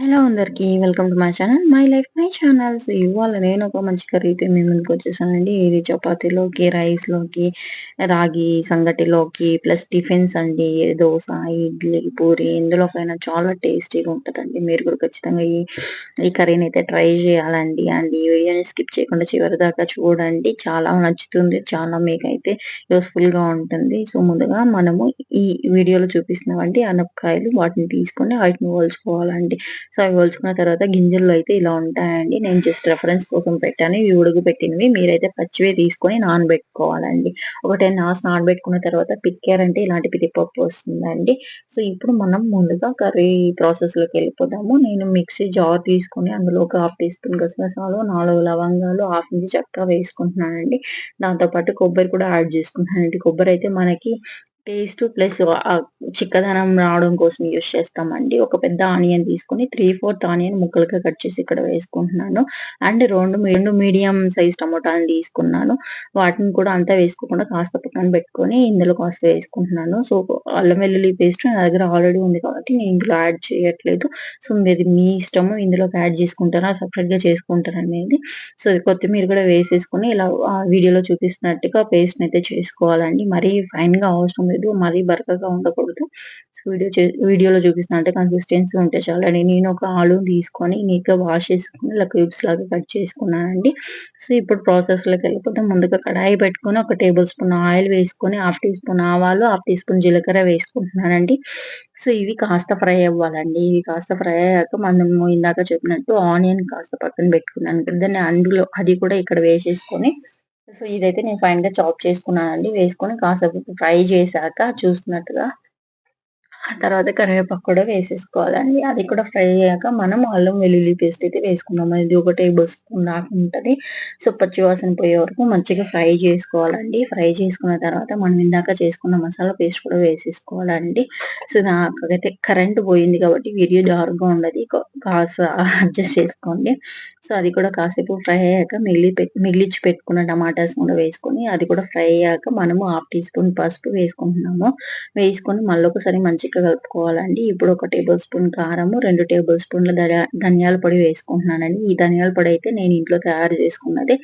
Hello అందరికీ welcome to my channel. My life my channels. ఇవాళ నేను ఒక మంచి కర్రీ అయితే మేము ముందుకు వచ్చేసానండి. ఇది చపాతీలోకి రైస్లోకి రాగి సంగటిలోకి ప్లస్ టిఫిన్స్ అండి. దోశ ఇడ్లీ పూరి ఇందులోకైనా చాలా టేస్టీగా ఉంటుందండి. మీరు కూడా ఖచ్చితంగా ఈ ఈ కర్రీని అయితే ట్రై చేయాలండి. అండ్ ఈ వీడియోని స్కిప్ చేయకుండా చివరి దాకా చూడండి. చాలా నచ్చుతుంది. చాలా మీకైతే యూస్ఫుల్గా ఉంటుంది. సో ముందుగా మనము ఈ వీడియోలో చూపిస్తున్నామండి అనపకాయలు వాటిని తీసుకొని వాటిని పోల్చుకోవాలండి సో అవి ఒలుచుకున్న తర్వాత గింజల్లో అయితే ఇలా ఉంటాయండి. నేను జస్ట్ రెఫరెన్స్ కోసం పెట్టాను. ఇవి ఉడుగు పెట్టినవి మీరైతే పచ్చివే తీసుకొని నానబెట్టుకోవాలండి. ఒక టెన్ అవర్స్ నానబెట్టుకున్న తర్వాత పిక్కారంటే ఇలాంటి పిదిపప్పు వస్తుందండి. సో ఇప్పుడు మనం ముందుగా కర్రీ ప్రాసెస్లోకి వెళ్ళిపోతాము వెళ్ళిపోదాము. నేను మిక్సీ జార్ తీసుకొని అందులో ఒక హాఫ్ టీ స్పూన్ గసగసాలు నాలుగు లవంగాలు హాఫ్ ఇంచ్ చక్కగా వేసుకుంటున్నానండి. దాంతో పాటు కొబ్బరి కూడా యాడ్ చేసుకుంటున్నానండి. కొబ్బరి అయితే మనకి టేస్ట్ ప్లస్ చిక్కదనం రావడం కోసం యూస్ చేస్తామండి. ఒక పెద్ద ఆనియన్ తీసుకొని త్రీ ఫోర్త్ ఆనియన్ ముక్కలుగా కట్ చేసి ఇక్కడ వేసుకుంటున్నాను. అండ్ రెండు రెండు మీడియం సైజ్ టమోటాలు తీసుకున్నాను. వాటిని కూడా అంతా వేసుకోకుండా కాస్త పక్కన పెట్టుకొని ఇందులో కాస్త వేసుకుంటున్నాను. సో అల్లం వెల్లుల్లి పేస్ట్ నా దగ్గర ఆల్రెడీ ఉంది కాబట్టి నేను ఇందులో యాడ్ చేయట్లేదు. సో ఇది మీ ఇష్టము ఇందులోకి యాడ్ చేసుకుంటారా సపరేట్గా చేసుకుంటారా అనేది. సో కొత్తిమీర కూడా వేసేసుకొని ఇలా వీడియోలో చూపిస్తున్నట్టుగా పేస్ట్ అయితే చేసుకోవాలండి. మరీ ఫైన్గా అవసరం లేదు. మరీ బరకగా ఉండకూడదు. వీడియో వీడియోలో చూపిస్తున్నట్టు కన్సిస్టెన్సీ ఉంటే చాలండి నేను ఒక ఆలు తీసుకొని నీట్గా వాష్ చేసుకుని ఇలా క్యూబ్స్ లాగా కట్ చేసుకున్నానండి. సో ఇప్పుడు ప్రాసెస్లోకి వెళ్ళిపోతే ముందుగా కడాయి పెట్టుకొని ఒక టేబుల్ స్పూన్ ఆయిల్ వేసుకొని హాఫ్ టీ స్పూన్ ఆవాలు హాఫ్ టీ స్పూన్ జీలకర్ర వేసుకుంటున్నానండి. సో ఇవి కాస్త ఫ్రై అవ్వాలండి. ఇవి కాస్త ఫ్రై అయ్యాక మనము ఇందాక చెప్పినట్టు ఆనియన్ కాస్త పక్కన పెట్టుకున్నాను దాన్ని అందులో అది కూడా ఇక్కడ వేసేసుకొని సో ఇదైతే నేను ఫైన్గా చాప్ చేసుకున్నానండి. వేసుకొని కాసేపు ఫ్రై చేశాక చూస్తున్నట్టుగా ఆ తర్వాత కరివేపాకు కూడా వేసేసుకోవాలండి. అది కూడా ఫ్రై అయ్యాక మనం అల్లం వెల్లుల్లి పేస్ట్ అయితే వేసుకుందాం ఇది ఒక టేబుల్ స్పూన్ దాకా ఉంటుంది. సో పచ్చివాసన పోయే వరకు మంచిగా ఫ్రై చేసుకోవాలండి. ఫ్రై చేసుకున్న తర్వాత మనం ఇందాక చేసుకున్న మసాలా పేస్ట్ కూడా వేసేసుకోవాలండి. సో నాకైతే కరెంట్ పోయింది కాబట్టి వీడియో డార్క్గా ఉండదు. కాస్త అడ్జస్ట్ చేసుకోండి. సో అది కూడా కాసేపు ఫ్రై అయ్యాక మిగిలి మిగిలిచ్చి పెట్టుకున్న టమాటాస్ కూడా వేసుకొని అది కూడా ఫ్రై అయ్యాక మనము హాఫ్ టీ స్పూన్ పసుపు వేసుకుంటున్నాము. వేసుకొని మళ్ళీ ఒకసారి మంచిగా కలుపుకోవాలండి. ఇప్పుడు ఒక టేబుల్ స్పూన్ కారము రెండు టేబుల్ స్పూన్ల ధనియాల పొడి వేసుకుంటున్నానండి. ఈ ధనియాల పొడి అయితే నేను ఇంట్లో తయారు చేసుకున్నది.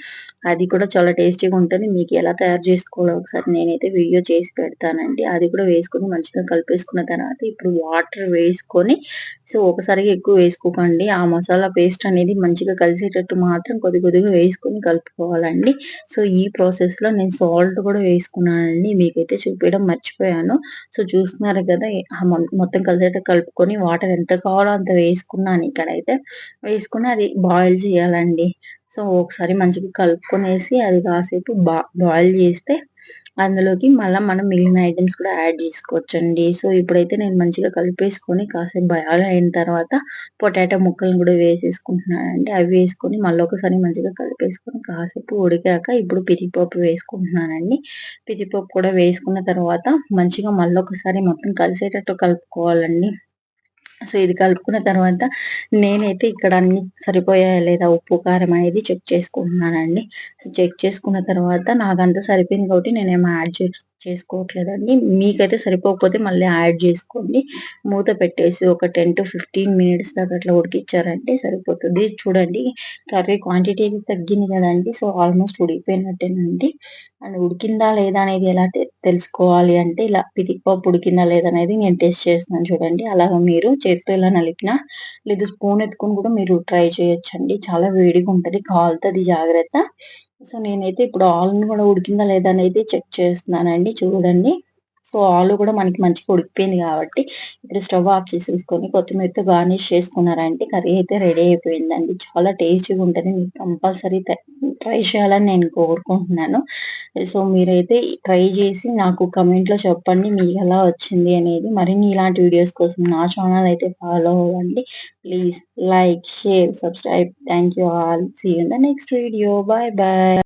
అది కూడా చాలా టేస్టీగా ఉంటుంది. మీకు ఎలా తయారు చేసుకోవాలో ఒకసారి నేనైతే వీడియో చేసి పెడతానండి. అది కూడా వేసుకొని మంచిగా కలిపేసుకున్న తర్వాత ఇప్పుడు వాటర్ వేసుకొని సో ఒకసారిగా ఎక్కువ వేసుకోకండి. ఆ మసాలా పేస్ట్ అనేది మంచిగా కలిసేటట్టు మాత్రం కొద్ది కొద్దిగా వేసుకొని కలుపుకోవాలండి. సో ఈ ప్రాసెస్లో నేను సాల్ట్ కూడా వేసుకున్నానండి. మీకైతే చూపించడం మర్చిపోయాను. సో చూస్తున్నారు కదా మొత్తం కలిసేట కలుపుకొని వాటర్ ఎంత కావాలో అంత వేసుకున్నాను ఇక్కడైతే. వేసుకుని అది బాయిల్ చేయాలండి. సో ఒకసారి మంచిగా కలుపుకొనేసి అది కాసేపు బా బాయిల్ చేస్తే అందులోకి మళ్ళీ మనం మిగిలిన ఐటమ్స్ కూడా యాడ్ చేసుకోవచ్చండి. సో ఇప్పుడైతే నేను మంచిగా కలిపేసుకొని కాసేపు బాయిల్ అయిన తర్వాత పొటాటో ముక్కలను కూడా వేసేసుకుంటున్నానండి అవి వేసుకొని మళ్ళీ ఒకసారి మంచిగా కలిపేసుకొని కాసేపు ఉడికాక ఇప్పుడు పిరిపప్పు వేసుకుంటున్నానండి. పిరిపప్పు కూడా వేసుకున్న తర్వాత మంచిగా మళ్ళీ ఒకసారి మొత్తం కలిసేటట్టు కలుపుకోవాలండి. సో ఇది కలుపుకున్న తర్వాత నేనైతే ఇక్కడ అన్ని సరిపోయాయా లేదా? ఉప్పు కారం అనేది చెక్ చేసుకుంటున్నానండి. సో చెక్ చేసుకున్న తర్వాత నాకంతా సరిపోయింది కాబట్టి నేనేమో యాడ్ చేసుకోవట్లేదండి. మీకైతే సరిపోకపోతే మళ్ళీ యాడ్ చేసుకోండి. మూత పెట్టేసి ఒక టెన్ టు ఫిఫ్టీన్ మినిట్స్ దాకా అట్లా ఉడికిచ్చారంటే సరిపోతుంది. చూడండి కర్రీ క్వాంటిటీ తగ్గింది కదండి. So almost ఉడికిపోయినట్టేనండి. అండ్ ఉడికిందా లేదా అనేది ఎలా తెలుసుకోవాలి అంటే ఇలా పితికిపప్పు ఉడికిందా లేదా అనేది నేను టెస్ట్ చేస్తున్నాను చూడండి. అలాగా మీరు చేతితో ఇలా నలిపినా లేదు స్పూన్ ఎత్తుకొని కూడా మీరు ట్రై చేయొచ్చండి. చాలా వేడిగా ఉంటుంది కాలుతుంది జాగ్రత్త. సో నేనైతే ఇప్పుడు ఆలుని కూడా ఉడికిందా లేదా అనేది చెక్ చేస్తున్నానండి చూడండి. సో ఆలు కూడా మనకి మంచిగా ఉడికిపోయింది కాబట్టి ఇప్పుడు స్టవ్ ఆఫ్ చేసేసుకొని కొత్తిమీరతో గార్నిష్ చేసుకున్నారంటే కర్రీ అయితే రెడీ అయిపోయిందండి. చాలా టేస్టీగా ఉంటుంది. మీకు కంపల్సరీ ట్రై చేయాలని నేను కోరుకుంటున్నాను. సో మీరైతే ట్రై చేసి నాకు కమెంట్లో చెప్పండి మీకు ఎలా వచ్చింది అనేది. మరిన్ని ఇలాంటి వీడియోస్ కోసం నా ఛానల్ అయితే ఫాలో అవ్వండి. Please like share subscribe. Thank you all. See you in the next video bye bye